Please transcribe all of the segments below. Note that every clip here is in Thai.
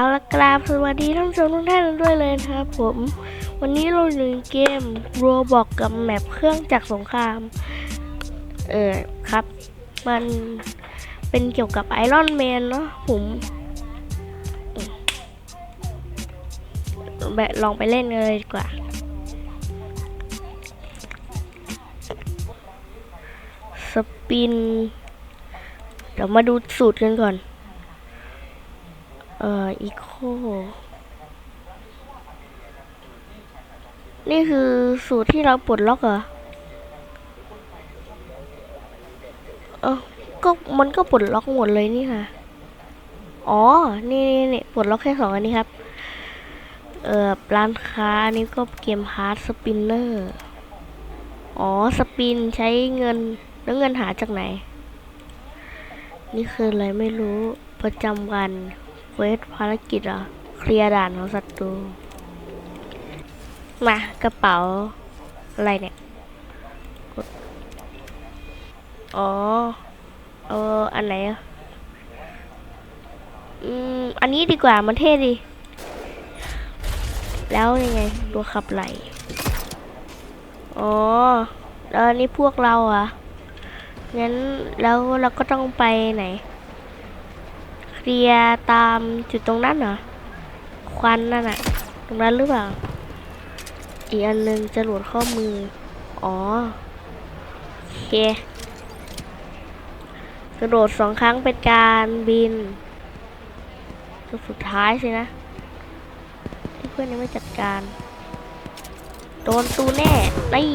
เอาละกราบสวัสดีท่านผู้ชมทุกท่านด้วยเลยนะครับผม วันนี้เราอยู่ในเกม Roblox กับแมปเครื่องจักรสงคราม เออครับ มันเป็นเกี่ยวกับไอรอนแมนเนาะผมอืมแบบลองไปเล่นกันเลยดีกว่า สปิน เดี๋ยวมาดูสูตรกันก่อน เอ่ออีโคนี่คือสูตรที่เราปลดล็อกเหรอ เออก็มันก็ปลดล็อกหมดเลยนี่ค่ะ อ๋อ นี่นี่นี่ปลดล็อกแค่สองอันนี้ครับ เอ่อ ร้านค้าอันนี้ก็เกมฮาร์ดสปินเนอร์ อ๋อ สปินใช้เงิน แล้วเงินหาจากไหน นี่คืออะไรไม่รู้ประจำวัน ควสภารกิจเหรอ เคลียร์ด่านของศัตรู มากระเป๋า อะไรเนี่ยกดอ๋อ เออ อันไหนอะ อืม อันนี้ดีกว่า มันเท่ดี แล้วยังไง ตัวขับไหล อ๋อแล้วนนี้พวกเราอะงั้นแล้วเราก็ต้องไปไหน เคลียร์ตามจุดตรงนั้นเหรอ ควันนั่นอะตรงนั้นหรือเปล่า อีกอันหนึ่งจะหลดข้อมือ อ๋อโอเค กระโดดสองครั้งเป็นการบินตัวสุดท้ายสินะ ที่เพื่อนยังไม่จัดการ โดนตูแน่นี่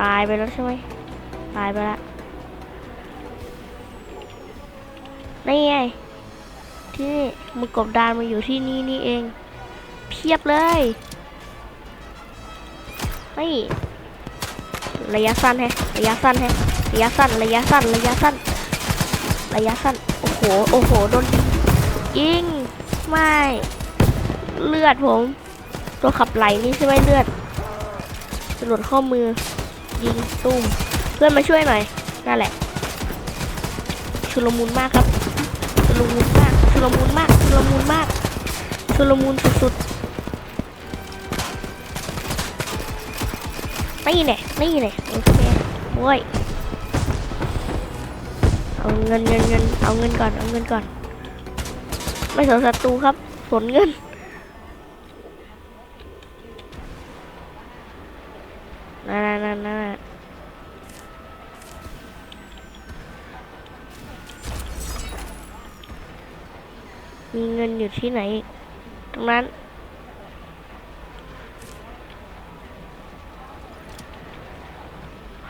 ตายไปแล้วใช่ไหม ตายไปละนี่ไงที่นี่มือกบดานมาอยู่ที่นี่นี่เอง เพียบเลยนี่ระยะสั้นแฮะระยะสั้นแฮะระยะสั้นระยะสั้นระยะสั้นระยะสั้นโอ้โหโอ้โหโดนยิงไม่เลือดผม ตัวขับไหลนี่ใช่ไหมเลือดจะหลุดข้อมือยิงตุ้ม พื่อนมาช่วยหน่อยนั่นแหละ ชุลมุนมากครับ ชุลมุนมาก ชุลมุนมาก ชุลมุนมาก ชุลมุนสุดๆนี่แน่นี่แน่โอเคโว้ยเอาเงินเงินเงินเอาเงินก่อน เอาเงินก่อน ไม่สนศัตรูครับสนเงินนั่นนั่นนั่น มีเงินอยู่ที่ไหน ตรงนั้น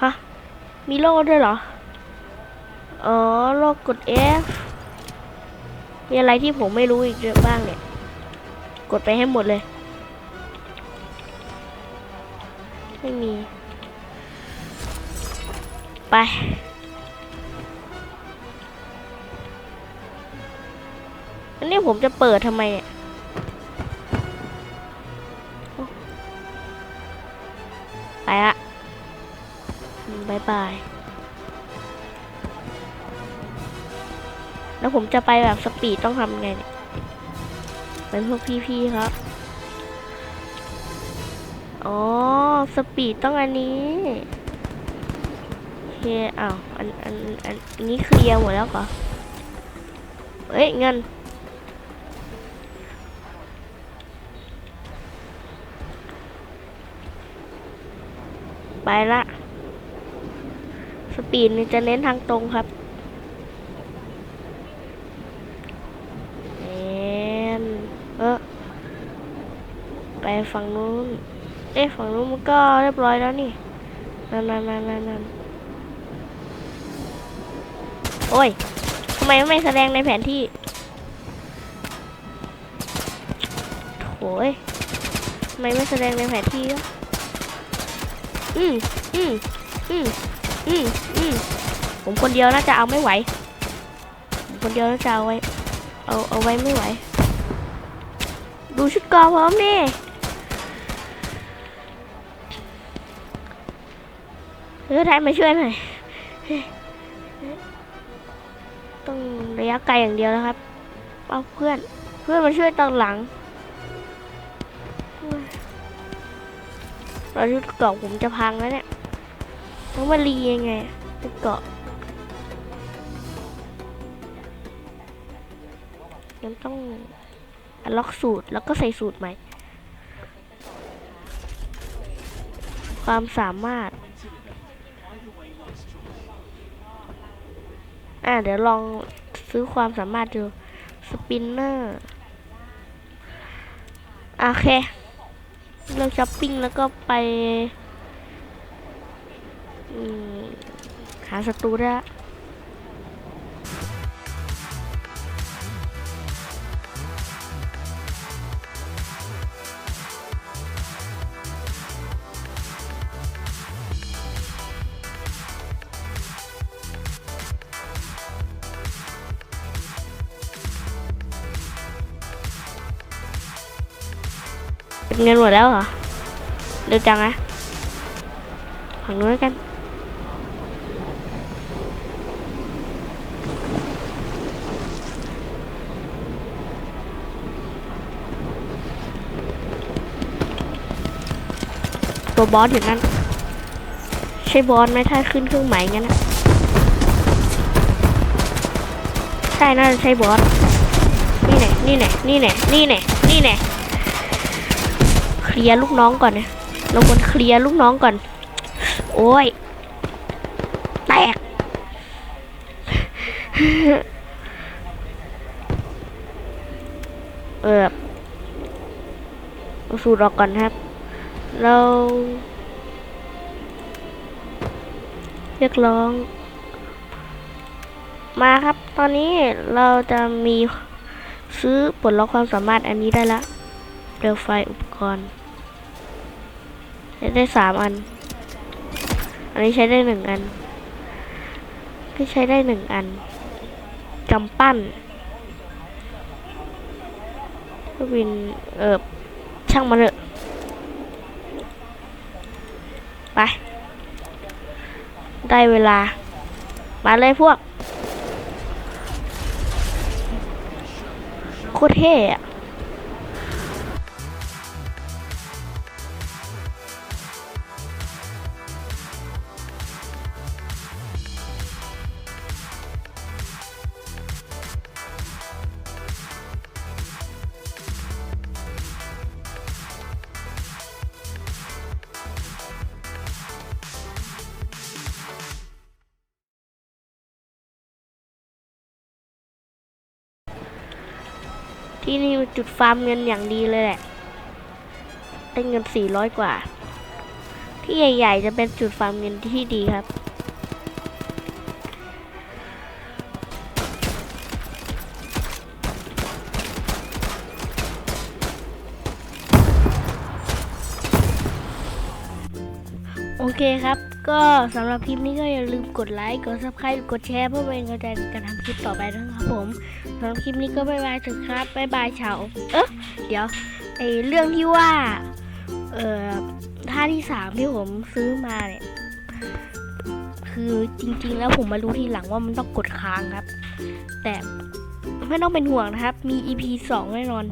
ฮะมีโล่ด้วยเหรอ อ๋อโล่กด F มีอะไรที่ผมไม่รู้อีกเยอะบ้างเนี่ย กดไปให้หมดเลย ไม่มี ไป อันนี้ผมจะเปิดทำไมเนี่ยไปละบายบาย แล้วผมจะไปแบบสปีดต้องทำไงเนี่ยเป็นพวกพี่ๆครับ อ๋อ สปีดต้องอันนี้โอเคอ้าวอันอัน อัน อันนี้เคลียร์หมดแล้วเหรอเอ้ย เงิน ไปละ สปีดนี่จะเน้นทางตรงครับเอ็นเออไปฝั่งนู้น เอ๊ะฝั่งนู้นมันก็เรียบร้อยแล้วนี่ นั่นนั่นนั่นนั่นโอ้ยทำไมไม่แสดงในแผนที่โถยทำไมไม่แสดงในแผนที่วะ อืมอืมอืมอืมอืมผมคนเดียวน่าจะเอาไม่ไหวผมคนเดียวน่าจะเอาไว้ เอาเอาไว้ไม่ไหว ดูชุดกอพร้อมดิเออไทยมาช่วยหน่อยต้องระยะไกลอย่างเดียวนะครับ เอาเพื่อน เพื่อนมาช่วยตอนหลัง เราชุดเกาะผมจะพังแล้วเนี่ยต้องมารียังไงชุดเกาะยังต้องล็อกสูตรแล้วก็ใส่สูตรใหม่ ความสามารถ อะเดี๋ยวลองซื้อความสามารถดู สปินเนอร์ โอเค เราช้อปปิ้งแล้วก็ไปหาศัตรูได้ เป็นเงินหมดแล้วเหรอเร็วจังอะฝั่งนู้นกันตัวบอสอยู่นั่นใช่บอสไหมถ้าขึ้นเครื่องหมายงั้นนะใช่น่าจะใช่บอสนี่แน่นี่แน่นี่แน่นี่แน่นี่แน่ เคลียร์ลูกน้องก่อนนะเราควรเคลียร์ลูกน้องก่อน โอ้ย แตก เออเอาสูตรออกก่อนครับ เราเรียกร้อง มาครับ ตอนนี้เราจะมีซื้อปลดล็อกความสามารถอันนี้ได้ละ เปลวไฟอุปกรณ์ใช้ได้สามอัน อันนี้ใช้ได้หนึ่งอันที่ใช้ได้หนึ่งอันกำปั้นเครื่องบินเออช่างมันเถอะไป ได้เวลา มาเลยพวก โคตรเท่อะ ที่นี่จุดฟาร์มเงินอย่างดีเลยแหละได้เงินสี่ร้อยกว่า ที่ใหญ่ ๆ จะเป็นจุดฟาร์มเงินที่ดีครับ โอเคครับก็สำหรับคลิปนี้ก็อย่าลืมกดไลค์ กด subscribe กดแชร์เพื่อเป็นกำลังใจในการทำคลิปต่อไปนะครับผม สำหรับคลิปนี้ก็บายบายเถอะครับบายบายชาวเอ๊ะเดี๋ยวไอเรื่องที่ว่า เอ่อท่าที่สามที่ผมซื้อมาเนี่ย คือจริง ๆ แล้วผมมารู้ทีหลังว่ามันต้องกดค้างครับ แต่ไม่ต้องเป็นห่วงนะครับ มี EP 2 แน่นอน